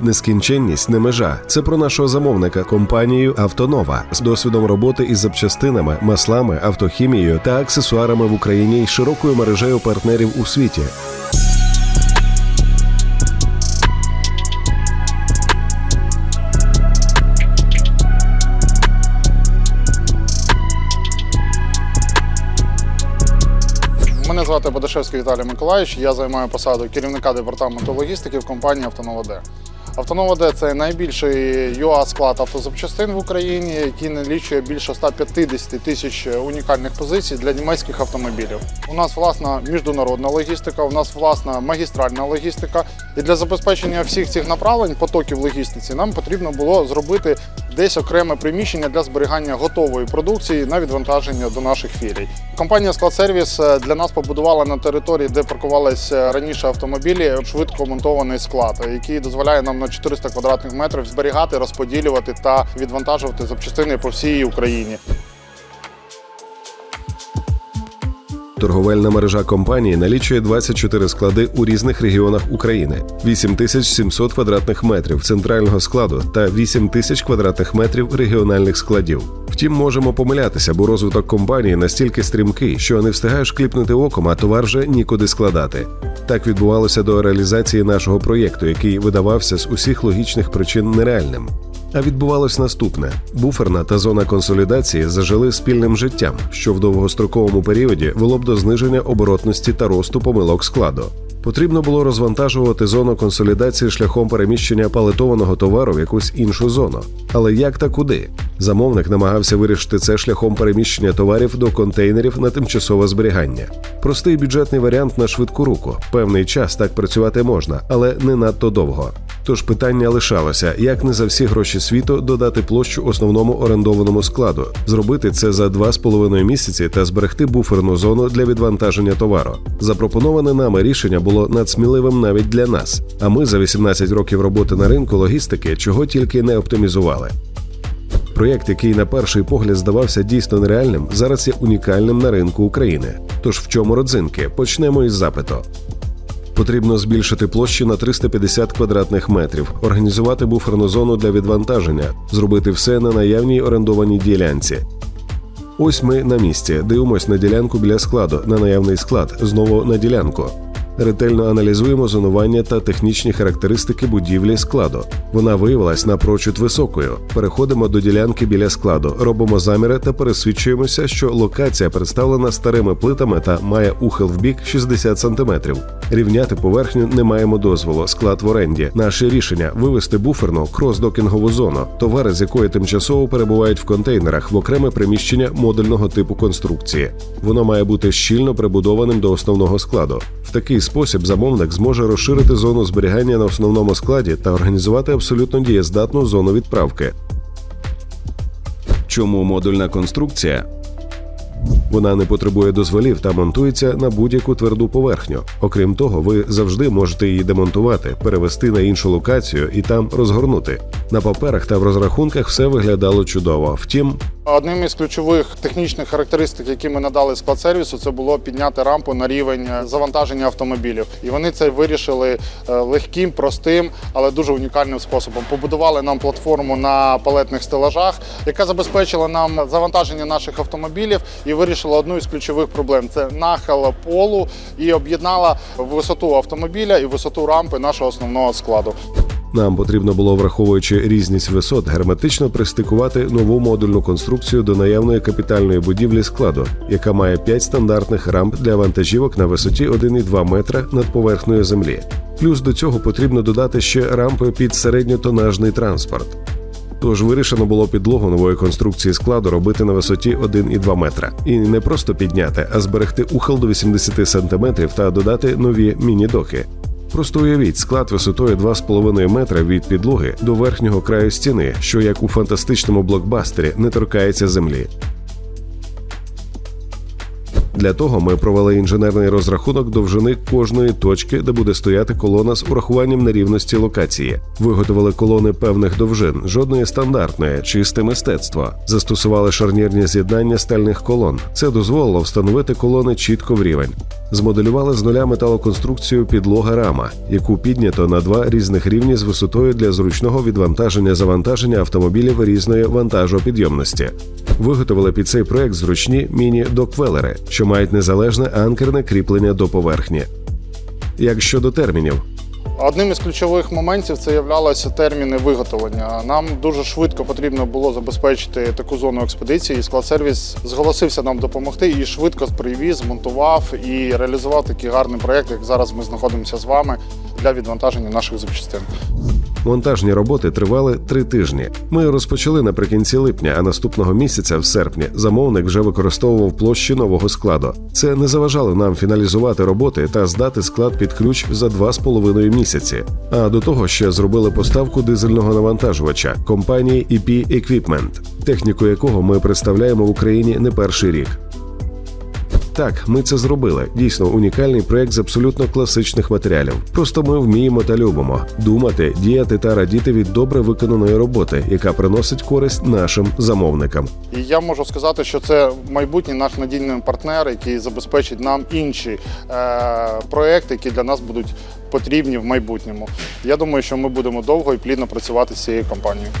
Нескінченність не межа. Це про нашого замовника компанію Автонова з досвідом роботи із запчастинами, маслами, автохімією та аксесуарами в Україні і широкою мережею партнерів у світі. Мене звати Бадашевський Віталій Миколаївич. Я займаю посаду керівника департаменту логістики в компанії Автонова. Автонова Д це найбільший ЮА склад автозапчастин в Україні, який налічує більше 150 тисяч унікальних позицій для німецьких автомобілів. У нас власна міжнародна логістика, у нас власна магістральна логістика. І для забезпечення всіх цих направлень, потоків логістиці, нам потрібно було зробити десь окреме приміщення для зберігання готової продукції на відвантаження до наших філій. Компанія Складсервіс е, для нас побудувала на території, де паркувалися раніше автомобілі, швидко монтований склад, який дозволяє нам на 400 квадратних метрів зберігати, розподілювати та відвантажувати запчастини по всій Україні. Торговельна мережа компанії налічує 24 склади у різних регіонах України, 8700 квадратних метрів центрального складу та 8000 квадратних метрів регіональних складів. Втім, можемо помилятися, бо розвиток компанії настільки стрімкий, що не встигаєш кліпнути оком, а товар вже нікуди складати. Так відбувалося до реалізації нашого проєкту, який видавався з усіх логічних причин нереальним. А відбувалось наступне: буферна та зона консолідації зажили спільним життям, що в довгостроковому періоді вело б до зниження оборотності та росту помилок складу. Потрібно було розвантажувати зону консолідації шляхом переміщення палетованого товару в якусь іншу зону. Але як та куди? Замовник намагався вирішити це шляхом переміщення товарів до контейнерів на тимчасове зберігання. Простий бюджетний варіант на швидку руку. Певний час так працювати можна, але не надто довго. Тож питання лишалося, як не за всі гроші світу додати площу основному орендованому складу, зробити це за два з половиною місяці та зберегти буферну зону для відвантаження товару. Запропоноване нами рішення було надсміливим навіть для нас. А ми за 18 років роботи на ринку логістики чого тільки не оптимізували. Проєкт, який на перший погляд здавався дійсно нереальним, зараз є унікальним на ринку України. Тож в чому родзинки? Почнемо із запиту. Потрібно збільшити площі на 350 квадратних метрів, організувати буферну зону для відвантаження, зробити все на наявній орендованій ділянці. Ось ми на місці, дивимось на ділянку біля складу, на наявний склад, знову на ділянку. Ретельно аналізуємо зонування та технічні характеристики будівлі складу. Вона виявилась напрочуд високою. Переходимо до ділянки біля складу, робимо заміри та пересвідчуємося, що локація представлена старими плитами та має ухил в бік 60 см. Рівняти поверхню не маємо дозволу. Склад в оренді. Наше рішення вивести буферну крос-докінгову зону, товари з якої тимчасово перебувають в контейнерах в окреме приміщення модульного типу конструкції. Воно має бути щільно прибудованим до основного складу. В такий спосіб замовник зможе розширити зону зберігання на основному складі та організувати абсолютно дієздатну зону відправки. Чому модульна конструкція? Вона не потребує дозволів та монтується на будь-яку тверду поверхню. Окрім того, ви завжди можете її демонтувати, перевести на іншу локацію і там розгорнути. На паперах та в розрахунках все виглядало чудово. Втім, Одним із ключових технічних характеристик, які ми надали складсервісу, це було підняти рампу на рівень е, завантаження автомобілів. І вони це вирішили е, легким, простим, але дуже унікальним способом. Побудували нам платформу на палетних стелажах, яка забезпечила нам завантаження наших автомобілів і вирішила одну із ключових проблем це нахил полу і об'єднала висоту автомобіля і висоту рампи нашого основного складу. Нам потрібно було, враховуючи різність висот, герметично пристикувати нову модульну конструкцію до наявної капітальної будівлі складу, яка має 5 стандартних рамп для вантажівок на висоті 1,2 метра над поверхнею землі. Плюс до цього потрібно додати ще рампи під середньотонажний транспорт. Тож вирішено було підлогу нової конструкції складу робити на висоті 1,2 метра. І не просто підняти, а зберегти ухил до 80 см та додати нові міні-доки. Просто уявіть склад висотою 2,5 метра від підлоги до верхнього краю стіни, що як у фантастичному блокбастері не торкається землі. Для того ми провели інженерний розрахунок довжини кожної точки, де буде стояти колона з урахуванням нерівності локації. Виготовили колони певних довжин, жодної стандартної, чисте мистецтво. Застосували шарнірні з'єднання стальних колон. Це дозволило встановити колони чітко в рівень. Змоделювали з нуля металоконструкцію підлога рама, яку піднято на два різних рівні з висотою для зручного відвантаження завантаження автомобілів різної вантажопідйомності. Виготовили під цей проект зручні міні-доквелери, що мають незалежне анкерне кріплення до поверхні. Як щодо термінів, Одним із ключових моментів це являлося терміни виготовлення. Нам дуже швидко потрібно було забезпечити таку зону експедиції. і Склад-сервіс зголосився нам допомогти і швидко привіз, змонтував і реалізував такий гарний проєкт, як зараз ми знаходимося з вами для відвантаження наших запчастин. Монтажні роботи тривали три тижні. Ми розпочали наприкінці липня, а наступного місяця, в серпні, замовник вже використовував площі нового складу. Це не заважало нам фіналізувати роботи та здати склад під ключ за два з половиною місяці. А до того ще зробили поставку дизельного навантажувача компанії EP Equipment, техніку якого ми представляємо в Україні не перший рік. Так, ми це зробили. Дійсно унікальний проект з абсолютно класичних матеріалів. Просто ми вміємо та любимо думати, діяти та радіти від добре виконаної роботи, яка приносить користь нашим замовникам. І я можу сказати, що це майбутній наш надійний партнер, який забезпечить нам інші е, проекти, які для нас будуть потрібні в майбутньому. Я думаю, що ми будемо довго і плідно працювати з цією компанією.